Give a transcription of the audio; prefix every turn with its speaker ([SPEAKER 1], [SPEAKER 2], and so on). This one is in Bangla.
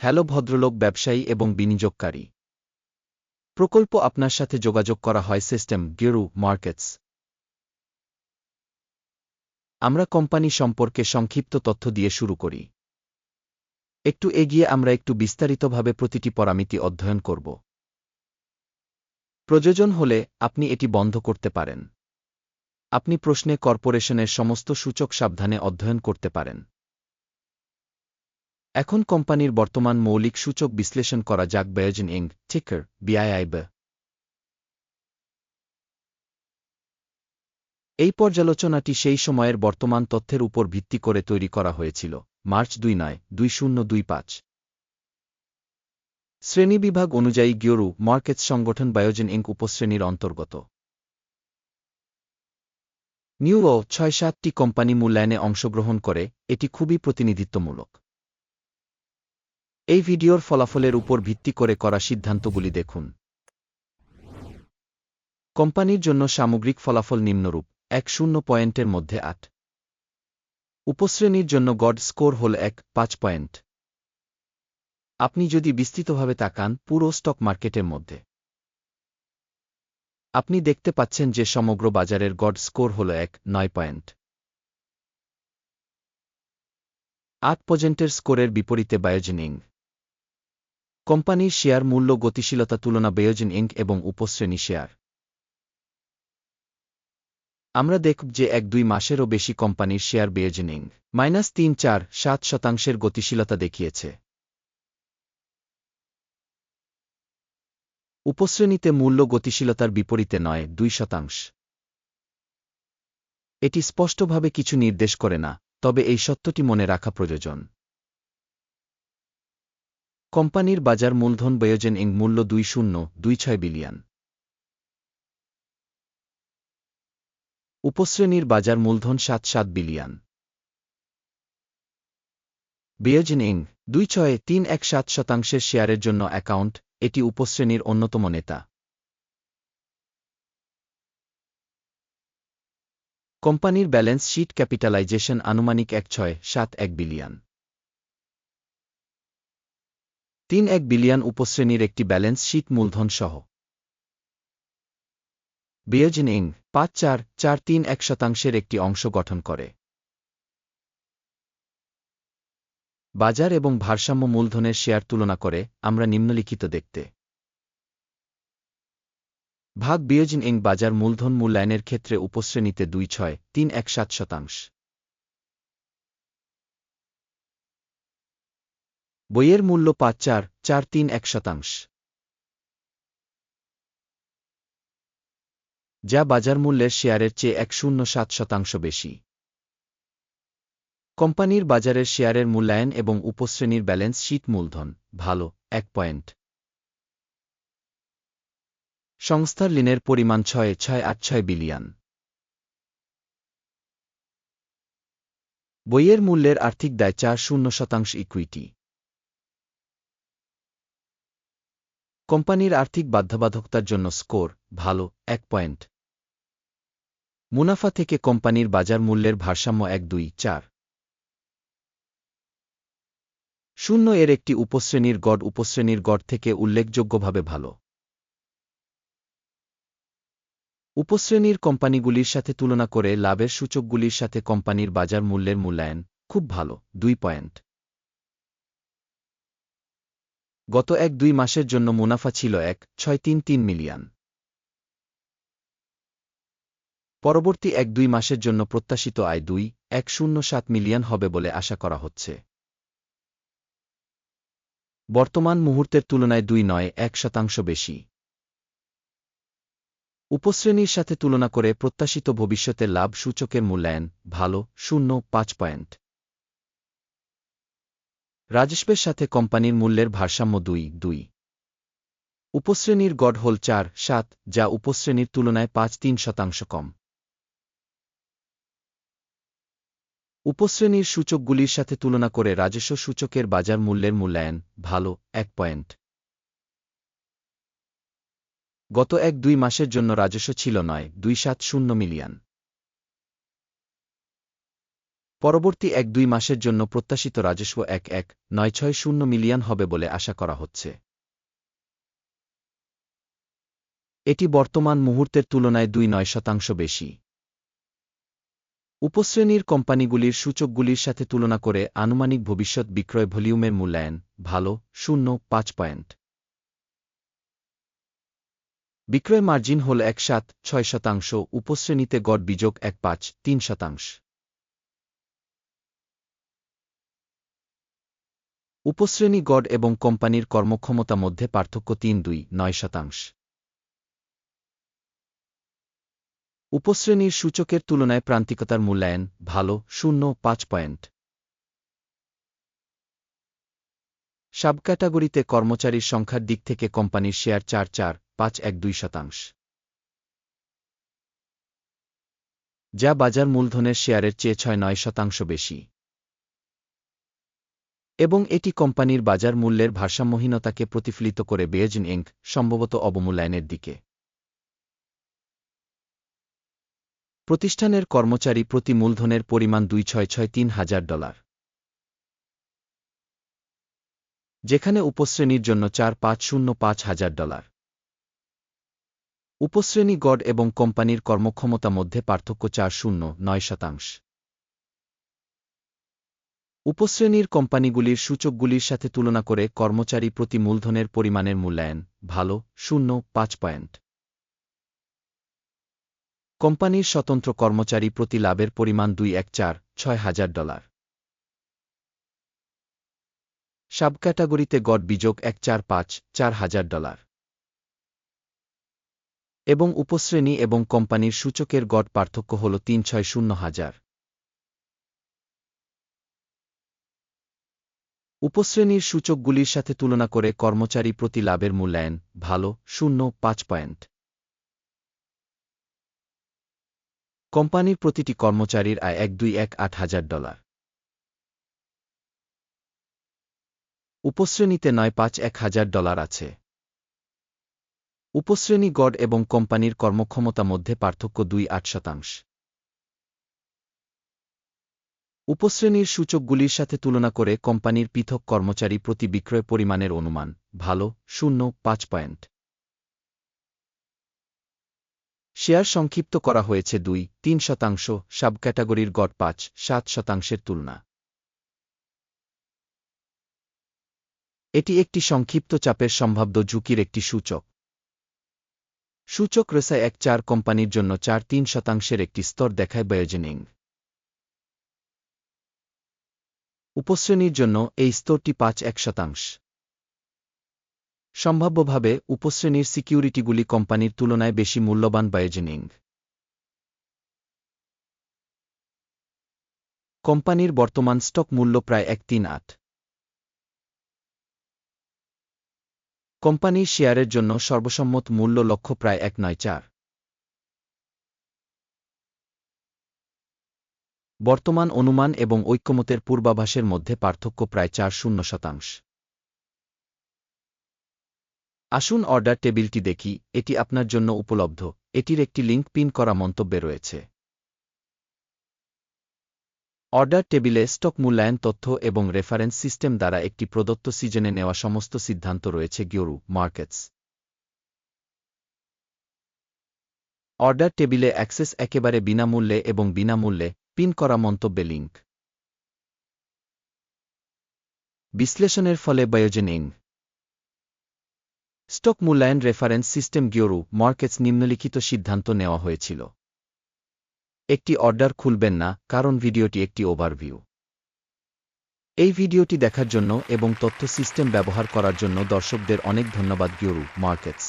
[SPEAKER 1] হ্যালো ভদ্রলোক ব্যবসায়ী এবং বিনিয়োগকারী। প্রকল্প আপনার সাথে যোগাযোগ করা হয় সিস্টেম গেরু মার্কেটস। আমরা কোম্পানি সম্পর্কে সংক্ষিপ্ত তথ্য দিয়ে শুরু করি। একটু এগিয়ে আমরা একটু বিস্তারিতভাবে প্রতিটি পরামিতি অধ্যয়ন করব। প্রয়োজন হলে আপনি এটি বন্ধ করতে পারেন। আপনি প্রশ্নে কর্পোরেশনের সমস্ত সূচক সাবধানে অধ্যয়ন করতে পারেন। এখন কোম্পানির বর্তমান মৌলিক সূচক বিশ্লেষণ করা যাক বায়োজিন ইং টিকার বিআইআইব এই পর্যালোচনাটি সেই সময়ের বর্তমান তথ্যের উপর ভিত্তি করে তৈরি করা হয়েছিল, মার্চ দুই নয়, দুই শূন্য দুই পাঁচ। শ্রেণীবিভাগ অনুযায়ী গিওরু মার্কেটস সংগঠন বায়োজিন ইঙ্ক উপশ্রেণীর অন্তর্গত। নিউও ছয় সাতটি কোম্পানি মূল্যায়নে অংশগ্রহণ করে, এটি খুবই প্রতিনিধিত্বমূলক। এই ভিডিওর ফলাফলের উপর ভিত্তি করে করা সিদ্ধান্তগুলি দেখুন। কোম্পানির জন্য সামগ্রিক ফলাফল নিম্নরূপ, এক শূন্য পয়েন্টের মধ্যে আট। উপশ্রেণীর জন্য গড স্কোর হল এক, পাঁচ পয়েন্ট। আপনি যদি বিস্তৃতভাবে তাকান, পুরো স্টক মার্কেটের মধ্যে। আপনি দেখতে পাচ্ছেন যে সমগ্র বাজারের গড স্কোর হল এক, নয় পয়েন্ট। আট পর্যন্টের স্কোরের বিপরীতে বায়োজিন। কোম্পানির শেয়ার মূল্য গতিশীলতা তুলনা বায়োজিন ইঙ্ক এবং উপশ্রেণী শেয়ার। আমরা দেখব যে এক দুই মাসেরও বেশি কোম্পানির শেয়ার বেয়োজিন ইং মাইনাস তিন চার সাত শতাংশের গতিশীলতা দেখিয়েছে। উপশ্রেণীতে মূল্য গতিশীলতার বিপরীতে নয়, দুই শতাংশ। এটি স্পষ্টভাবে কিছু নির্দেশ করে না, তবে এই সত্যটি মনে রাখা প্রয়োজন। কোম্পানির বাজার মূলধন বয়োজেন ইং মূল্য দুই শূন্য, দুই ছয় বিলিয়ন। উপশ্রেণীর বাজার মূলধন সাত সাত বিলিয়ন। বিয়োজন ইং দুই ছয়, তিন, এক, সাত শতাংশের শেয়ারের জন্য অ্যাকাউন্ট, এটি উপশ্রেণীর অন্যতম নেতা। কোম্পানির ব্যালেন্স শিট ক্যাপিটালাইজেশন আনুমানিক এক ছয়, সাত, এক বিলিয়ন। তিন এক বিলিয়ন উপশ্রেণীর একটি ব্যালেন্স শিট মূলধন সহ বিয়োজন ইং পাঁচ চার চার তিন এক শতাংশের একটি অংশ গঠন করে। বাজার এবং ভারসাম্য মূলধনের শেয়ার তুলনা করে আমরা নিম্নলিখিত দেখতে। ভাগ বিয়োজন ইং বাজার মূলধন মূল্যায়নের ক্ষেত্রে উপশ্রেণীতে দুই ছয় তিন এক সাত শতাংশ। বইয়ের মূল্য পাঁচ চার চার তিন এক শতাংশ। যা বাজার মূল্যের শেয়ারের চেয়ে এক শূন্য সাত শতাংশ বেশি। কোম্পানির বাজারের শেয়ারের মূল্যায়ন এবং উপশ্রেণীর ব্যালেন্স শীত মূলধন, ভালো, এক পয়েন্ট। সংস্থার ঋণের পরিমাণ ছয় ছয় আট ছয় বিলিয়ন। বইয়ের মূল্যের আর্থিক দায় চার শূন্য শতাংশ ইকুইটি কোম্পানির আর্থিক বাধ্যবাধকতার জন্য স্কোর ভালো এক পয়েন্ট। মুনাফা থেকে কোম্পানির বাজার মূল্যের ভারসাম্য এক দুই চার। শূন্য এর একটি উপশ্রেণীর গড় উপশ্রেণীর গড় থেকে উল্লেখযোগ্যভাবে ভালো। উপশ্রেণীর কোম্পানিগুলির সাথে তুলনা করে লাভের সূচকগুলির সাথে কোম্পানির বাজার মূল্যের মূল্যায়ন খুব ভালো, দুই পয়েন্ট। গত এক দুই মাসের জন্য মুনাফা ছিল এক, ছয় তিন তিন মিলিয়ন। পরবর্তী এক দুই মাসের জন্য প্রত্যাশিত আয় দুই, এক শূন্য সাত মিলিয়ন হবে বলে আশা করা হচ্ছে। বর্তমান মুহূর্তের তুলনায় দুই নয়, এক শতাংশ বেশি। উপশ্রেণীর সাথে তুলনা করে প্রত্যাশিত ভবিষ্যতের লাভ সূচকের মূল্যায়ন, ভালো, শূন্য, পাঁচ পয়েন্ট। রাজস্বের সাথে কোম্পানির মূল্যের ভারসাম্য দুই দুই। উপশ্রেণীর গড় হল চার, সাত, যা উপশ্রেণীর তুলনায় পাঁচ, তিন শতাংশ কম। উপশ্রেণীর সূচকগুলির সাথে তুলনা করে রাজস্ব সূচকের বাজার মূল্যের মূল্যায়ন ভালো, এক পয়েন্ট। গত এক, দুই মাসের জন্য রাজস্ব ছিল নয়, দুই, সাত, শূন্য মিলিয়ন। পরবর্তী এক দুই মাসের জন্য প্রত্যাশিত রাজস্ব এক এক নয় ছয় শূন্য মিলিয়ন হবে বলে আশা করা হচ্ছে। এটি বর্তমান মুহূর্তের তুলনায় দুই নয় শতাংশ বেশি। উপশ্রেণীর কোম্পানিগুলির সূচকগুলির সাথে তুলনা করে আনুমানিক ভবিষ্যৎ বিক্রয় ভলিউমের মূল্যায়ন ভালো, শূন্য, পাঁচ পয়েন্ট। বিক্রয় মার্জিন হল এক সাত, ছয় শতাংশ, উপশ্রেণীতে গড় বিযোগ এক পাঁচ, তিন শতাংশ। উপশ্রেণী গড় এবং কোম্পানির কর্মক্ষমতা মধ্যে পার্থক্য তিন দুই নয় শতাংশ। উপশ্রেণীর সূচকের তুলনায় প্রান্তিকতার মূল্যায়ন ভালো, শূন্য, পাঁচ পয়েন্ট। সাবক্যাটাগরিতে কর্মচারীর সংখ্যার দিক থেকে কোম্পানির শেয়ার চার চার, পাঁচ এক দুই শতাংশ। যা বাজার মূলধনের শেয়ারের চেয়ে ছয় নয় শতাংশ বেশি। এবং এটি কোম্পানির বাজার মূল্যের ভারসাম্যহীনতাকে প্রতিফলিত করে বেয়েজিং ইঙ্ক, সম্ভবত অবমূল্যায়নের দিকে। প্রতিষ্ঠানের কর্মচারী প্রতি মূলধনের পরিমাণ দুই ছয় ছয় তিন হাজার ডলার। যেখানে উপশ্রেণীর জন্য চার পাঁচ শূন্য পাঁচ হাজার ডলার। উপশ্রেণী গড এবং কোম্পানির কর্মক্ষমতা মধ্যে পার্থক্য চার শূন্য নয় শতাংশ। উপশ্রেণীর কোম্পানিগুলির সূচকগুলির সাথে তুলনা করে কর্মচারী প্রতি মূলধনের পরিমাণের মূল্যায়ন ভালো, শূন্য, পাঁচ পয়েন্ট। কোম্পানির স্বতন্ত্র কর্মচারী প্রতি লাভের পরিমাণ দুই এক চার, ছয় হাজার ডলার। সাবক্যাটাগরিতে গড় বিযোগ এক চার পাঁচ, চার হাজার ডলার। এবং উপশ্রেণী এবং কোম্পানির সূচকের গড় পার্থক্য হল তিন ছয় শূন্য হাজার। উপশ্রেণীর সূচকগুলির সাথে তুলনা করে কর্মচারী প্রতি লাভের মূল্যায়ন ভালো, শূন্য, পাঁচ পয়েন্ট। কোম্পানির প্রতিটি কর্মচারীর আয় এক, দুই, এক, আট হাজার ডলার। উপশ্রেণীতে নয়, পাঁচ, এক হাজার ডলার আছে। উপশ্রেণী গড় এবং কোম্পানির কর্মক্ষমতা মধ্যে পার্থক্য দুই, আট শতাংশ। উপশ্রেণীর সূচকগুলির সাথে তুলনা করে কোম্পানির পৃথক কর্মচারী প্রতি বিক্রয় পরিমাণের অনুমান, ভালো, শূন্য, পাঁচ পয়েন্ট। শেয়ার সংক্ষিপ্ত করা হয়েছে দুই, তিন শতাংশ, সাবক্যাটাগরির গড় পাঁচ, সাত শতাংশের তুলনা। এটি একটি সংক্ষিপ্ত চাপের সম্ভাব্য ঝুঁকির একটি সূচক। সূচক রেসায় এক চার কোম্পানির জন্য চার, তিন শতাংশের একটি স্তর দেখায় বায়োজেনিং। উপশ্রেণীর জন্য এই স্তরটি পাঁচ এক শতাংশ সম্ভাব্যভাবে উপশ্রেণীর সিকিউরিটিগুলি কোম্পানির তুলনায় বেশি মূল্যবান বায়োজেনিং কোম্পানির বর্তমান স্টক মূল্য প্রায় এক তিন আট। কোম্পানির শেয়ারের জন্য সর্বসম্মত মূল্য লক্ষ্য প্রায় এক নয় চার। বর্তমান অনুমান এবং ঐক্যমতের পূর্বাভাসের মধ্যে পার্থক্য প্রায় চার শূন্য শতাংশ। আসুন অর্ডার টেবিলটি দেখি, এটি আপনার জন্য উপলব্ধ। এটির একটি লিঙ্ক পিন করা মন্তব্যে রয়েছে। অর্ডার টেবিলে স্টক মূল্যায়ন তথ্য এবং রেফারেন্স সিস্টেম দ্বারা একটি প্রদত্ত সিজনে নেওয়া সমস্ত সিদ্ধান্ত রয়েছে গিওরু, মার্কেটস। অর্ডার টেবিলে অ্যাক্সেস একেবারে বিনামূল্যে এবং বিনামূল্যে পিন করা মন্তব্যে লিঙ্ক বিশ্লেষণের ফলে বায়োজেনিং স্টক মূল্যায়ন রেফারেন্স সিস্টেম গিওরু মার্কেটস নিম্নলিখিত সিদ্ধান্ত নেওয়া হয়েছিল। একটি অর্ডার খুলবেন না, কারণ ভিডিওটি একটি ওভারভিউ। এই ভিডিওটি দেখার জন্য এবং তথ্য সিস্টেম ব্যবহার করার জন্য দর্শকদের অনেক ধন্যবাদ গিওরু মার্কেটস।